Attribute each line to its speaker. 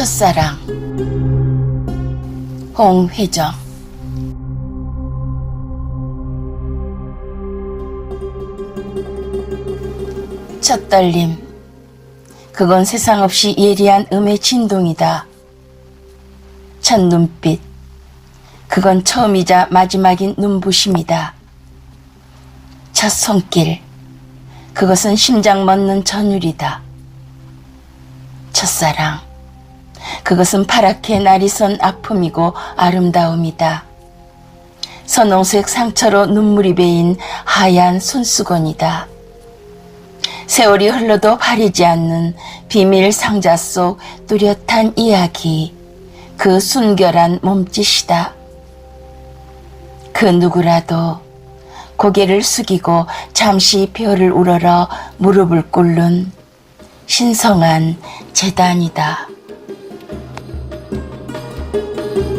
Speaker 1: 첫사랑 홍회정 첫 떨림 그건 세상 없이 예리한 음의 진동이다. 첫 눈빛 그건 처음이자 마지막인 눈부심이다. 첫 손길 그것은 심장 멎는 전율이다. 첫사랑 그것은 파랗게 날이 선 아픔이고 아름다움이다. 선홍색 상처로 눈물이 베인 하얀 손수건이다. 세월이 흘러도 바리지 않는 비밀 상자 속 뚜렷한 이야기, 그 순결한 몸짓이다. 그 누구라도 고개를 숙이고 잠시 별을 우러러 무릎을 꿇는 신성한 재단이다. Thank you.